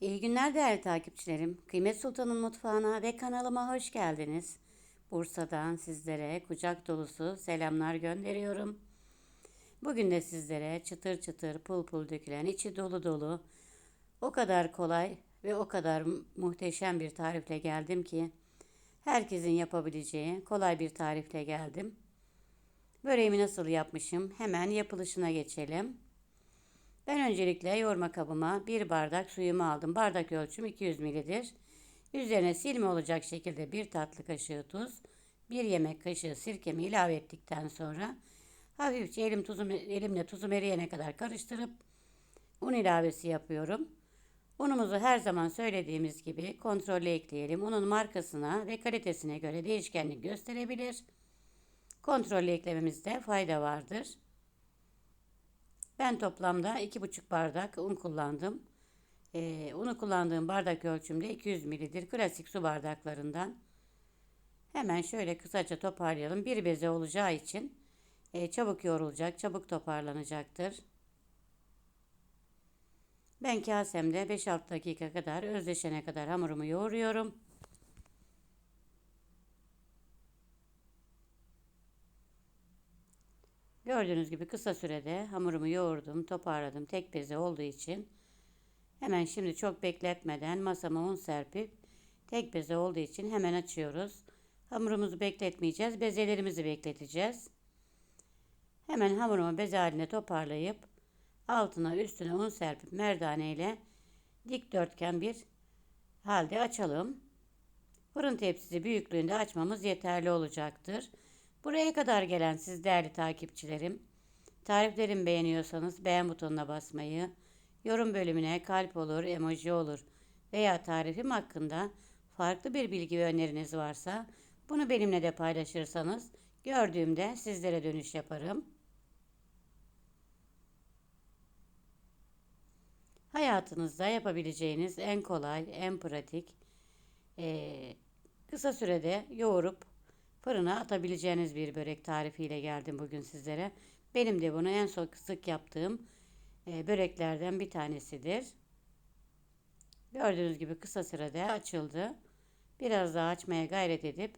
İyi günler değerli takipçilerim. Kıymet Sultan'ın mutfağına ve kanalıma hoş geldiniz. Bursa'dan sizlere kucak dolusu selamlar gönderiyorum. Bugün de sizlere çıtır çıtır pul pul dökülen içi dolu dolu o kadar kolay ve o kadar muhteşem bir tarifle geldim ki herkesin yapabileceği kolay bir tarifle geldim. Böreğimi nasıl yapmışım hemen yapılışına geçelim. Ben öncelikle yoğurma kabıma bir bardak suyumu aldım. Bardak ölçüm 200 mlidir. Üzerine silme olacak şekilde bir tatlı kaşığı tuz, bir yemek kaşığı sirkemi ilave ettikten sonra hafifçe elim tuzum, elimle tuzum eriyene kadar karıştırıp un ilavesi yapıyorum. Unumuzu her zaman söylediğimiz gibi kontrolle ekleyelim. Unun markasına ve kalitesine göre değişkenlik gösterebilir. Kontrolle eklememizde fayda vardır. Ben toplamda 2,5 bardak un kullandım. Ee, unu kullandığım bardak ölçümde 200 mlidir. Klasik su bardaklarından. Hemen şöyle kısaca toparlayalım. Bir beze olacağı için e, çabuk yoğrulacak, çabuk toparlanacaktır. Ben kasemde 5-6 dakika kadar özleşene kadar hamurumu yoğuruyorum. Gördüğünüz gibi kısa sürede hamurumu yoğurdum, toparladım. Tek beze olduğu için hemen şimdi çok bekletmeden masama un serpip tek beze olduğu için hemen açıyoruz. Hamurumuzu bekletmeyeceğiz. Bezelerimizi bekleteceğiz. Hemen hamurumu beze haline toparlayıp altına üstüne un serpip merdane ile dikdörtgen bir halde açalım. Fırın tepsisi büyüklüğünde açmamız yeterli olacaktır. Buraya kadar gelen siz değerli takipçilerim, tariflerimi beğeniyorsanız beğen butonuna basmayı, yorum bölümüne kalp olur, emoji olur veya tarifim hakkında farklı bir bilgi ve öneriniz varsa bunu benimle de paylaşırsanız gördüğümde sizlere dönüş yaparım. Hayatınızda yapabileceğiniz en kolay, en pratik, kısa sürede yoğurup fırına atabileceğiniz bir börek tarifiyle geldim bugün sizlere. Benim de bunu en son sık yaptığım e, böreklerden bir tanesidir. Gördüğünüz gibi kısa sürede açıldı. Biraz daha açmaya gayret edip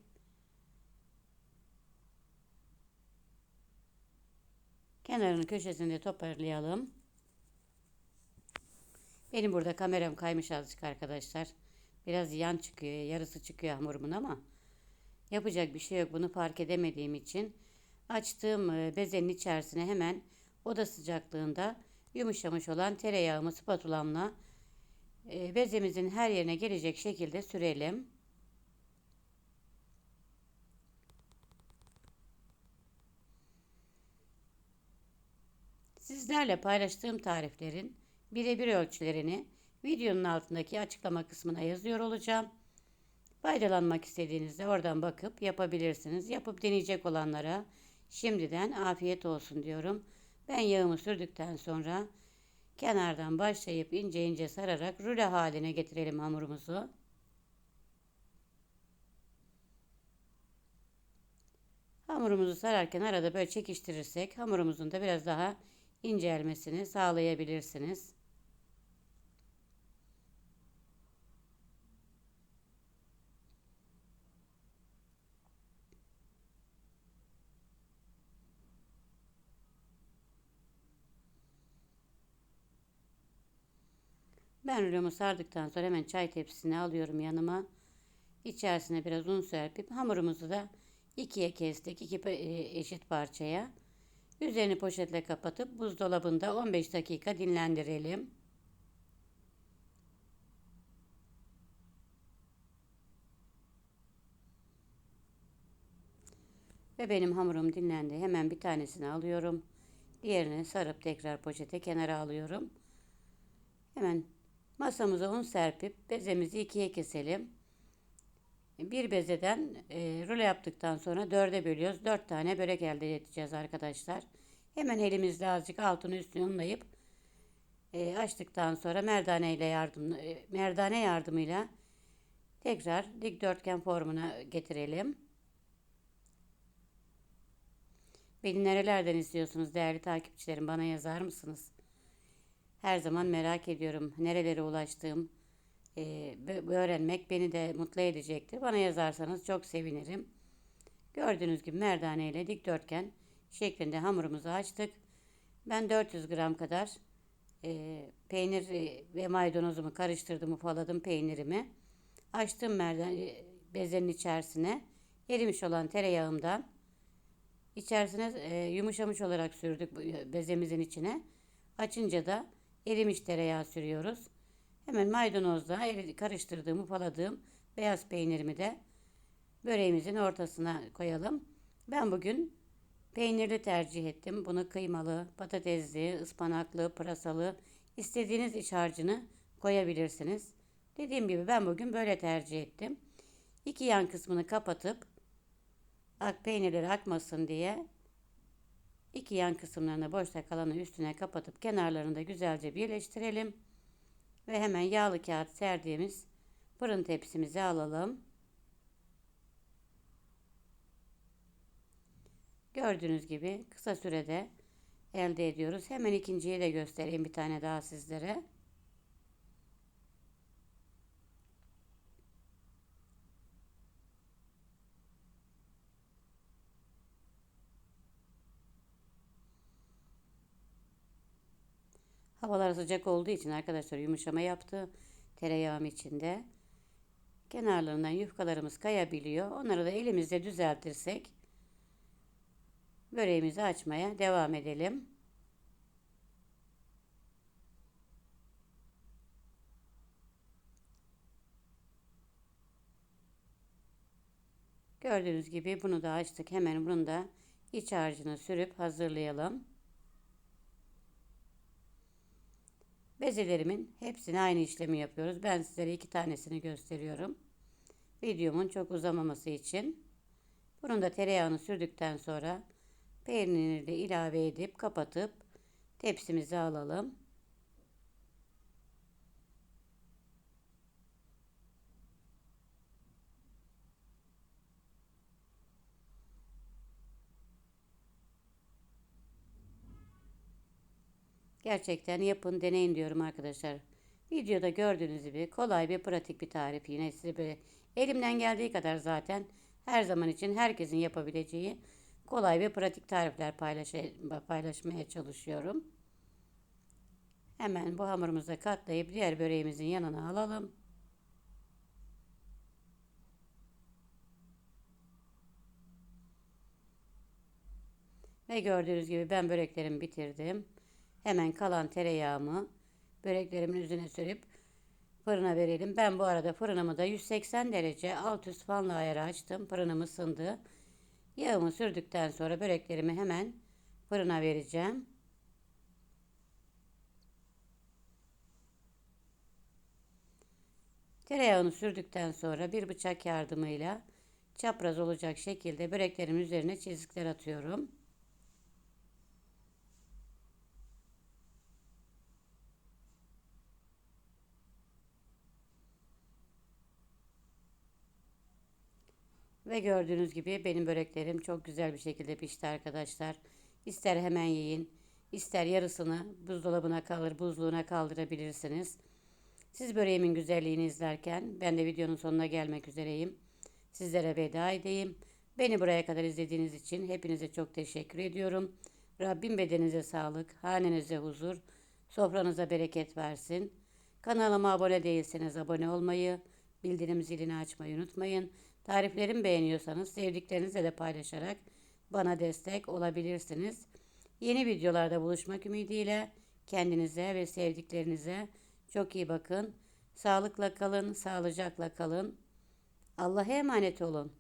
kenarını köşesinde toparlayalım. Benim burada kameram kaymış azıcık arkadaşlar. Biraz yan çıkıyor, yarısı çıkıyor hamurumun ama Yapacak bir şey yok. Bunu fark edemediğim için açtığım e, bezenin içerisine hemen oda sıcaklığında yumuşamış olan tereyağımı spatulamla e, bezemizin her yerine gelecek şekilde sürelim. Sizlerle paylaştığım tariflerin birebir ölçülerini videonun altındaki açıklama kısmına yazıyor olacağım. Faydalanmak istediğinizde oradan bakıp yapabilirsiniz. Yapıp deneyecek olanlara şimdiden afiyet olsun diyorum. Ben yağımı sürdükten sonra kenardan başlayıp ince ince sararak rüle haline getirelim hamurumuzu. Hamurumuzu sararken arada böyle çekiştirirsek hamurumuzun da biraz daha incelmesini sağlayabilirsiniz. Ben rulomu sardıktan sonra hemen çay tepsisine alıyorum yanıma. İçerisine biraz un serpip hamurumuzu da ikiye kestik. iki e, eşit parçaya. Üzerini poşetle kapatıp buzdolabında 15 dakika dinlendirelim. Ve benim hamurum dinlendi. Hemen bir tanesini alıyorum. Diğerini sarıp tekrar poşete kenara alıyorum. Hemen Masamıza un serpip bezemizi ikiye keselim. Bir bezeden e, rulo yaptıktan sonra dörde bölüyoruz. Dört tane börek elde edeceğiz arkadaşlar. Hemen elimizle azıcık altını üstünü unlayıp e, açtıktan sonra merdane ile yardım e, merdane yardımıyla tekrar dikdörtgen formuna getirelim. Beni nerelerden istiyorsunuz değerli takipçilerim bana yazar mısınız? Her zaman merak ediyorum nerelere ulaştığım, e, öğrenmek beni de mutlu edecektir. Bana yazarsanız çok sevinirim. Gördüğünüz gibi merdane ile dikdörtgen şeklinde hamurumuzu açtık. Ben 400 gram kadar e, peynir e, ve maydanozumu karıştırdım, ufaladım peynirimi. Açtım merdane bezenin içerisine erimiş olan tereyağımdan içerisine e, yumuşamış olarak sürdük e, bezemizin içine. Açınca da erimiş tereyağı sürüyoruz. Hemen maydanozla karıştırdığım, ufaladığım beyaz peynirimi de böreğimizin ortasına koyalım. Ben bugün peynirli tercih ettim. Bunu kıymalı, patatesli, ıspanaklı, pırasalı istediğiniz iç harcını koyabilirsiniz. Dediğim gibi ben bugün böyle tercih ettim. İki yan kısmını kapatıp ak peynirleri akmasın diye iki yan kısımlarını boşta kalanı üstüne kapatıp kenarlarını da güzelce birleştirelim. Ve hemen yağlı kağıt serdiğimiz fırın tepsimize alalım. Gördüğünüz gibi kısa sürede elde ediyoruz. Hemen ikinciyi de göstereyim bir tane daha sizlere. Havalar sıcak olduğu için arkadaşlar yumuşama yaptı. Tereyağım içinde. Kenarlarından yufkalarımız kayabiliyor. Onları da elimizle düzeltirsek böreğimizi açmaya devam edelim. Gördüğünüz gibi bunu da açtık. Hemen bunu da iç harcını sürüp hazırlayalım. Bezelerimin hepsine aynı işlemi yapıyoruz. Ben sizlere iki tanesini gösteriyorum. Videomun çok uzamaması için. Bunun da tereyağını sürdükten sonra peynirini de ilave edip kapatıp tepsimize alalım. Gerçekten yapın, deneyin diyorum arkadaşlar. Videoda gördüğünüz gibi kolay ve pratik bir tarif yine size böyle elimden geldiği kadar zaten her zaman için herkesin yapabileceği kolay ve pratik tarifler paylaş paylaşmaya çalışıyorum. Hemen bu hamurumuza katlayıp diğer böreğimizin yanına alalım. Ve gördüğünüz gibi ben böreklerimi bitirdim. Hemen kalan tereyağımı böreklerimin üzerine sürüp fırına verelim. Ben bu arada fırınımı da 180 derece alt üst fanlı ayarı açtım. Fırınım ısındı. Yağımı sürdükten sonra böreklerimi hemen fırına vereceğim. Tereyağını sürdükten sonra bir bıçak yardımıyla çapraz olacak şekilde böreklerimin üzerine çizikler atıyorum. Ve gördüğünüz gibi benim böreklerim çok güzel bir şekilde pişti arkadaşlar. İster hemen yiyin, ister yarısını buzdolabına kalır, buzluğuna kaldırabilirsiniz. Siz böreğimin güzelliğini izlerken ben de videonun sonuna gelmek üzereyim. Sizlere veda edeyim. Beni buraya kadar izlediğiniz için hepinize çok teşekkür ediyorum. Rabbim bedeninize sağlık, hanenize huzur, sofranıza bereket versin. Kanalıma abone değilseniz abone olmayı, bildirim zilini açmayı unutmayın. Tariflerimi beğeniyorsanız sevdiklerinizle de paylaşarak bana destek olabilirsiniz. Yeni videolarda buluşmak ümidiyle kendinize ve sevdiklerinize çok iyi bakın. Sağlıkla kalın, sağlıcakla kalın. Allah'a emanet olun.